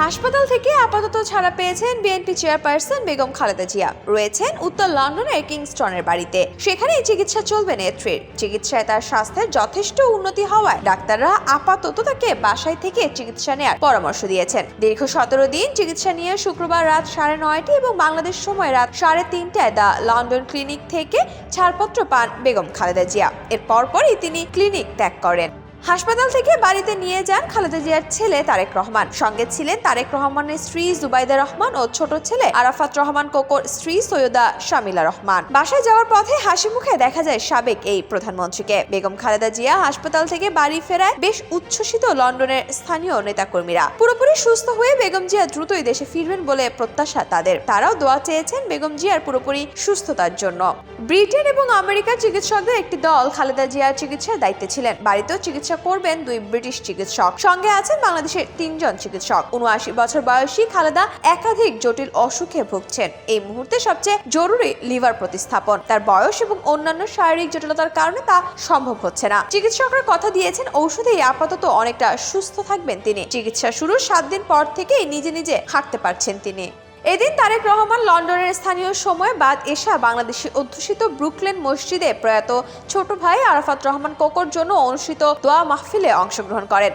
হাসপাতাল থেকে আপাতত ছাড়া পেয়েছেন বিএনপি চেয়ারপারসন বেগম খালেদা জিয়া। রয়েছেন উত্তর লন্ডনের কিংস্টনের বাড়িতে। সেখানেই চিকিৎসা চলবে নেত্রীর। চিকিৎসায় তার স্বাস্থ্যের যথেষ্ট উন্নতি হওয়ায় ডাক্তাররা আপাতত তাকে বাসায় থেকে চিকিৎসা নেওয়ার পরামর্শ দিয়েছেন। দীর্ঘ সতেরো দিন চিকিৎসা নিয়ে শুক্রবার রাত সাড়ে নয়টি এবং বাংলাদেশ সময় রাত সাড়ে তিনটায় দ্য লন্ডন ক্লিনিক থেকে ছাড়পত্র পান বেগম খালেদা জিয়া। এর পরপরই তিনি ক্লিনিক ত্যাগ করেন। হাসপাতাল থেকে বাড়িতে নিয়ে যান খালেদা জিয়ার ছেলে তারেক রহমান। সঙ্গে ছিলেন তারেক রহমানের স্ত্রী জুবাইদা রহমান ও ছোট ছেলে আরাফাত রহমান কোকোর স্ত্রী সৈয়দা শামিলা রহমান। বাসায় যাওয়ার পথে হাসি মুখে দেখা যায় সাবেক এই প্রধানমন্ত্রীকে। বেগম খালেদা জিয়া হাসপাতাল থেকে বাড়ি ফেরায় বেশ উচ্ছ্বসিত লন্ডনের স্থানীয় নেতাকর্মীরা। পুরোপুরি সুস্থ হয়ে বেগম জিয়া দ্রুতই দেশে ফিরবেন বলে প্রত্যাশা তাদের। তারাও দোয়া চেয়েছেন বেগম জিয়ার পুরোপুরি সুস্থতার জন্য। ব্রিটেন এবং আমেরিকার চিকিৎসকদের একটি দল খালেদা জিয়ার চিকিৎসার দায়িত্বে ছিলেন। বাড়িতেও চিকিৎসা করবেন দুই ব্রিটিশ চিকিৎসক। সঙ্গে আছেন বাংলাদেশের তিনজন চিকিৎসক। উনআশি বছর বয়সী খালেদা একাধিক জটিল অসুখে ভুগছেন। এই মুহূর্তে সবচেয়ে জরুরি লিভার প্রতিস্থাপন। তার বয়স এবং অন্যান্য শারীরিক জটিলতার কারণে তা সম্ভব হচ্ছে না। চিকিৎসকরা কথা দিয়েছেন, ঔষধেই আপাতত অনেকটা সুস্থ থাকবেন তিনি। চিকিৎসা শুরুর সাত দিন পর থেকেই নিজে নিজে হাঁটতে পারছেন তিনি। এদিন তারেক রহমান লন্ডনের স্থানীয় সময় বাদ এশা বাংলাদেশি অধ্যুষিত ব্রুকলেন মসজিদে প্রয়াত ছোট ভাই আরাফাত রহমান কোকর জন্য অনুষ্ঠিত দোয়া মাহফিলে অংশগ্রহণ করেন।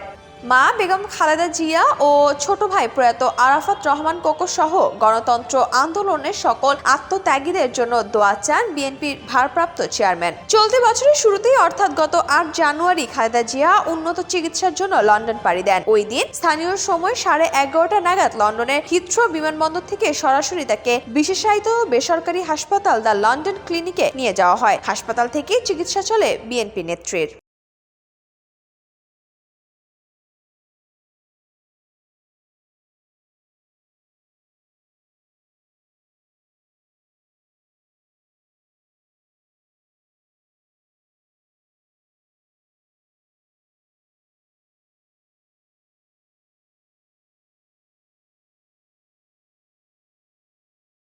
মা বেগম খালেদা জিয়া ও ছোট ভাই প্রয়াত আরাফাত রহমান কোকো সহ গণতন্ত্র আন্দোলনের সকল আত্মত্যাগীদের জন্য দোয়া চান বিএনপির ভারপ্রাপ্ত চেয়ারম্যান। চলতি বছরের শুরুতেই অর্থাৎ গত আট জানুয়ারি খালেদা জিয়া উন্নত চিকিৎসার জন্য লন্ডন পাড়ি দেন। ওই দিন স্থানীয় সময় সাড়ে এগারোটা নাগাদ লন্ডনের হিথ্রো বিমানবন্দর থেকে সরাসরি তাকে বিশেষায়িত বেসরকারি হাসপাতাল দ্য লন্ডন ক্লিনিকে নিয়ে যাওয়া হয়। হাসপাতাল থেকে চিকিৎসা চলে বিএনপি নেত্রীর।